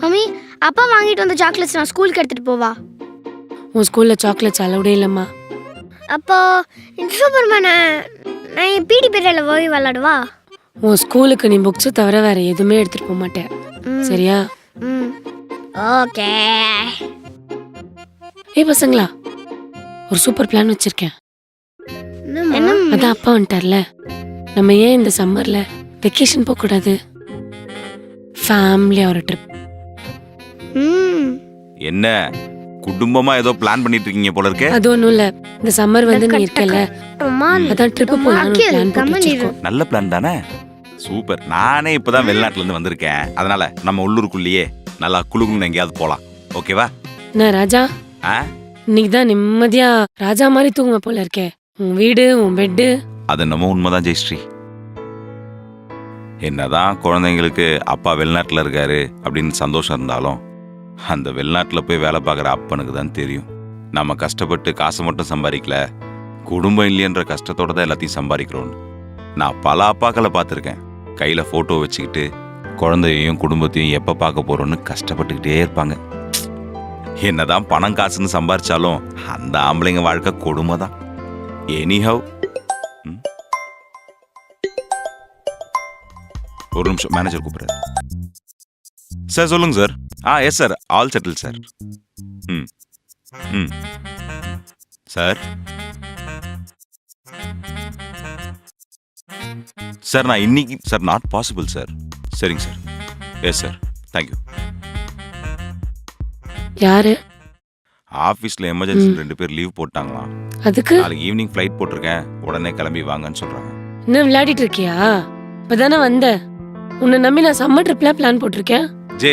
Mummy அப்பா வாங்கிட்டு வந்த சாக்லேட்ஸ் நான் ஸ்கூலுக்கு எடுத்துட்டு போவா. உன் ஸ்கூல்ல சாக்லேட்ஸ் அலவுடே இல்லம்மா. அப்போ இந்த சூப்பர்மேனை நான் என் பிடி பீரியடில் போய் விளாடுவா உன் ஸ்கூலுக்கு நீ புக்ஸ் தவிர வேற எதுவுமே எடுத்துட்டு போக மாட்டேன். சரியா? ம். ஓகே. ஏய் பசங்களா ஒரு சூப்பர் பிளான் வச்சிருக்கேன். அதான் அப்பா வந்துட்டார்ல. நம்ம ஏன் இந்த சம்மர்ல வெக்கேஷன் போக கூடாது ஃபேமிலியா ஒரு ட்ரிப் ம். என்ன? குடும்பமா ஏதோ பிளான் பண்ணிட்டு இருக்கீங்க போல இருக்கே. அது ஒண்ணும் இல்ல. இந்த சம்மர் வந்து நீ இருக்கல அதான் ட்ரிப் போலாம்னு பிளான் நல்ல பிளான் தானே? சூப்பர். நானே இப்பதான் வெளிநாட்டுல இருந்து வந்திருக்கேன். அதனால நம்ம உள்ளூருக்குள்ளேயே நல்லா குழுகுன்னு எங்கேயாவது போலாம். ஓகேவா? என்ன ராஜா? இன்னைக்கு தான் நிம்மதியா ராஜா மாதிரி தூங்குவ போல இருக்கே. உன் வீடு உன் பெட்டு அது என்னமோ உண்மைதான் ஜெயஸ்ரீ. என்னதான் குழந்தைங்களுக்கு அப்பா வெளிநாட்டில் இருக்காரு அப்படின்னு சந்தோஷம் இருந்தாலும் அந்த வெளிநாட்டில் போய் வேலை பார்க்குற அப்பனுக்கு தான் தெரியும். நம்ம கஷ்டப்பட்டு காசை மட்டும் சம்பாதிக்கல குடும்பம் இல்லையன்ற கஷ்டத்தோட தான் எல்லாத்தையும் சம்பாதிக்கிறோன்னு நான் பல அப்பாக்களை பார்த்துருக்கேன். கையில் ஃபோட்டோ வச்சுக்கிட்டு குழந்தையையும் குடும்பத்தையும் எப்போ பார்க்க போகிறோன்னு கஷ்டப்பட்டுக்கிட்டே இருப்பாங்க. என்னதான் பணம் காசுன்னு சம்பாரிச்சாலும் அந்த ஆம்பளைங்க வாழ்க்கை கொடுமை தான் எனிஹவ் ஒரு நிமிஷம் மேனேஜர் கூப்பிடுறாரு. சார் சொல்லுங்க sir ah yes sir all settle sir hmm. Hmm. Sir sir நான் இன்னைக்கு சார் நாட் பாசிபிள் சார் சரிங்க sir yes sir thank you யாரு? ஆஃபீஸில் எமர்ஜென்சி ரெண்டு பேர் லீவ் போட்டாங்களாம். அதுக்கு? நாளைக்கு ஈவினிங் ஃப்ளைட் போட்டிருக்கேன். உடனே கிளம்பி வாங்கன்னு சொல்கிறாங்க இன்னும் விளையாடிட்டு இருக்கியா? இப்பதானே வந்த உன்னை நம்பி நான் சம்மர் ட்ரிப்ல பிளான் போட்டிருக்கேன். ஜே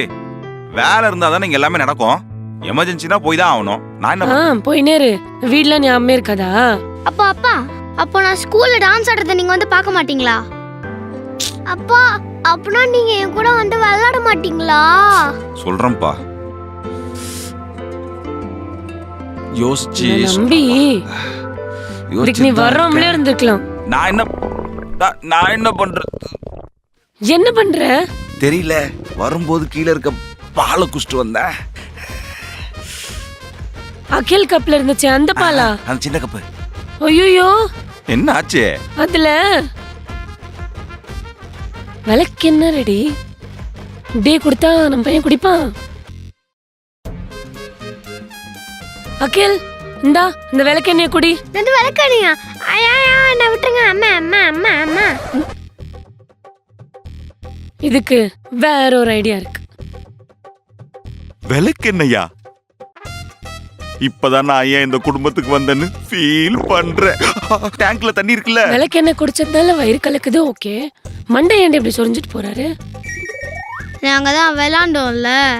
வேலை இருந்தால் தானே இங்கே எல்லாமே நடக்கும். எமர்ஜென்சினா போய் தான் ஆகணும். நான் என்ன ஆ போயினே இரு வீட்ல ஞாபகமே இருக்காதா? அப்பா அப்பா அப்போ நான் ஸ்கூல்ல டான்ஸ் ஆடுறதை நீங்க வந்து பார்க்க மாட்டீங்களா? அப்பா அப்பனா நீங்க என் கூட வந்து விளையாட மாட்டீங்களா? சொல்றேன்ப்பா. யோசிச்சு உன்னை நம்பி. இதுக்கு நீ வர்றோம்ல இருந்துக்கலாம் நான் என்ன நான்- நான் என்ன பண்றது? என்ன பண்ற? தெரியல. வரும்போது கீழே இருக்க பாலை குடிச்சிட்டு வந்தேன். அகில் கப்ல இருந்துச்சு அந்த பாலா? அந்த சின்ன கப்பு. ஐயோ என்ன ஆச்சு அதுல விளக்கு என்ன ரெடி? இப்படியே கொடுத்தா நம்ம பையன் குடிப்பான். அகில் இந்தா இந்த விளக்கு என்னைய குடி. இது விளக்கணியா ஐயா என்ன விட்டுருங்க. அம்மா அம்மா அம்மா அம்மா. இதுக்கு வேற ஒரு ஐடியா இருக்கு. விளக்கு என்னையா இப்பதான் நான் ஏன் இந்த குடும்பத்துக்கு வந்தேன்னு ஃபீல் பண்றேன். டேங்க்ல தண்ணி இருக்குல்ல? விளக்கு என்ன குடிச்சதுனால வயிறு கலக்குது ஓகே மண்டை ஏன்டி இப்படி சொரிஞ்சிட்டு போறாரு? நாங்க தான் விளாண்டோம்ல.